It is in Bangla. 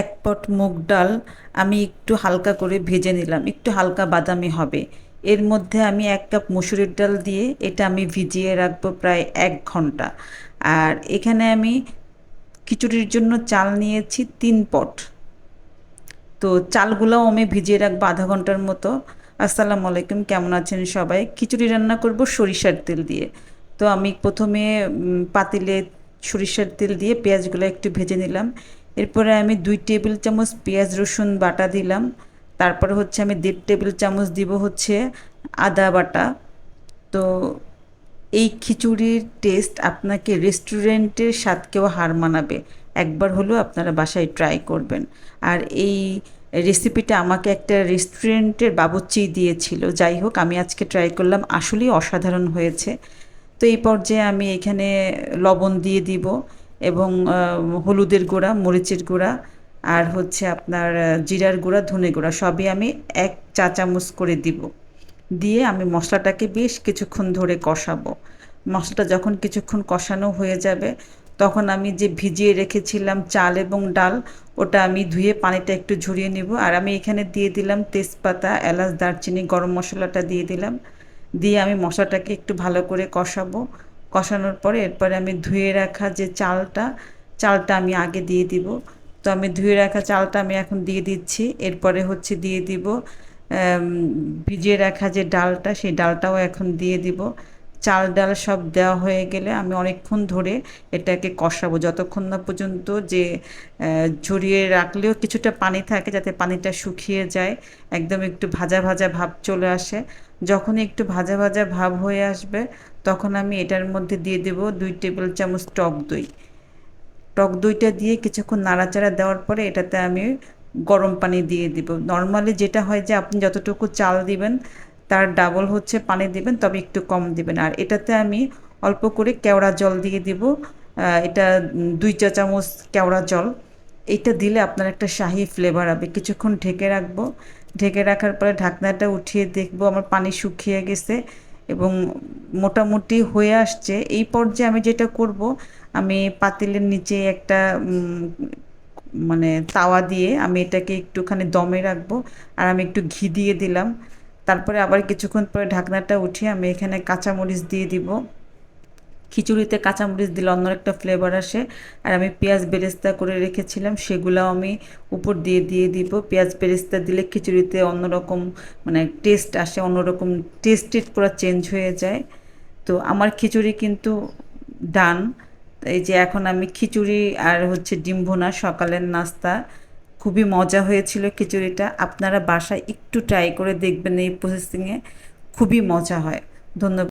এক পট মুগ ডাল আমি একটু হালকা করে ভেজে নিলাম, একটু হালকা বাদামি হবে। এর মধ্যে আমি এক কাপ মুসুরির ডাল দিয়ে এটা আমি ভিজিয়ে রাখব প্রায় এক ঘণ্টা। আর এখানে আমি খিচুড়ির জন্য চাল নিয়েছি তিন পট। তো চালগুলোও আমি ভিজিয়ে রাখব আধা ঘণ্টার মতো। আসসালামু আলাইকুম, কেমন আছেন সবাই? খিচুড়ি রান্না করব সরিষার তেল দিয়ে। তো আমি প্রথমে পাতিলে সরিষার তেল দিয়ে পেঁয়াজগুলো একটু ভেজে নিলাম। এরপরে আমি দুই টেবিল চামচ পেঁয়াজ রসুন বাটা দিলাম। তারপরে হচ্ছে আমি দেড় টেবিল চামচ দিব হচ্ছে আদা বাটা। তো এই খিচুড়ির টেস্ট আপনাকে রেস্টুরেন্টের স্বাদকেও হার মানাবে। একবার হলেও আপনারা বাসায় ট্রাই করবেন। আর এই রেসিপিটা আমাকে একটা রেস্টুরেন্টের বাবুর্চি দিয়েছিল। যাই হোক, আমি আজকে ট্রাই করলাম। আসলেই অসাধারণ হয়েছে। তো এই পর্যায়ে আমি এখানে লবণ দিয়ে দিব। এবং হলুদের গুঁড়া, মরিচের গুঁড়া, আর হচ্ছে আপনার জিরার গুঁড়া, ধনে গুঁড়া, সবই আমি এক চা চামচ করে দিব। দিয়ে আমি মশলাটাকে বেশ কিছুক্ষণ ধরে কষাবো। মশলাটা যখন কিছুক্ষণ কষানো হয়ে যাবে, তখন আমি যে ভিজিয়ে রেখেছিলাম চাল এবং ডাল, ওটা আমি ধুয়ে পানিটা একটু ঝরিয়ে নেব। আর আমি এখানে দিয়ে দিলাম তেজপাতা, এলাচ, দারচিনি, গরম মশলাটা দিয়ে দিলাম। দিয়ে আমি মশলাটাকে একটু ভালো করে কষাবো। কষানোর পরে এরপরে আমি ধুয়ে রাখা যে চালটা চালটা আমি আগে দিয়ে দিব। তো আমি ধুয়ে রাখা চালটা আমি এখন দিয়ে দিচ্ছি। এরপরে হচ্ছে দিয়ে দিব ভিজিয়ে রাখা যে ডালটা, সেই ডালটাও এখন দিয়ে দিব। চাল ডাল সব দেওয়া হয়ে গেলে আমি অনেকক্ষণ ধরে এটাকে কষাবো। যতক্ষণ না পর্যন্ত যে ঝরিয়ে রাখলেও কিছুটা পানি থাকে, যাতে পানিটা শুকিয়ে যায়। একদম একটু ভাজা ভাজা ভাব চলে আসে। যখন একটু ভাজা ভাজা ভাব হয়ে আসবে, তখন আমি এটার মধ্যে দিয়ে দেব দুই টেবিল চামচ টক দই। টক দইটা দিয়ে কিছুক্ষণ নাড়াচাড়া দেওয়ার পরে এটাতে আমি গরম পানি দিয়ে দিব। নর্মালি যেটা হয় যে আপনি যতটুকু চাল দিবেন, তার ডাবল হচ্ছে পানি দিবেন, তবে একটু কম দিবেন। আর এটাতে আমি অল্প করে কেওড়া জল দিয়ে দিব। এটা দুই চা চামচ কেওড়া জল। এইটা দিলে আপনার একটা শাহি ফ্লেভার হবে। কিছুক্ষণ ঢেকে রাখব। ঢেকে রাখার পরে ঢাকনাটা উঠিয়ে দেখব আমার পানি শুকিয়ে গেছে এবং মোটামুটি হয়ে আসছে। এই পর্যায়ে আমি যেটা করব, আমি পাতিলের নিচে একটা মানে তাওয়া দিয়ে আমি এটাকে একটুখানি দমে রাখব আর আমি একটু ঘি দিয়ে দিলাম। তারপরে আবার কিছুক্ষণ পরে ঢাকনাটা উঠিয়ে আমি এখানে কাঁচামরিচ দিয়ে দিব। খিচুড়িতে কাঁচামরিচ দিলে অন্য একটা ফ্লেভার আসে। আর আমি পেঁয়াজ বেরেস্তা করে রেখেছিলাম, সেগুলো আমি উপর দিয়ে দিয়ে দিব। পেঁয়াজ বেরেস্তা দিলে খিচুড়িতে অন্যরকম মানে টেস্ট আসে, অন্যরকম টেস্টেড পুরো চেঞ্জ হয়ে যায়। তো আমার খিচুড়ি কিন্তু ডান এই যে এখন আমি খিচুড়ি আর হচ্ছে ডিম ভুনা, সকালের নাস্তা, খুবই মজা হয়েছিল খিচুড়িটা। আপনারা বাসায় একটু ট্রাই করে দেখবেন এই প্রসেসিংয়ে খুবই মজা হয়। ধন্যবাদ।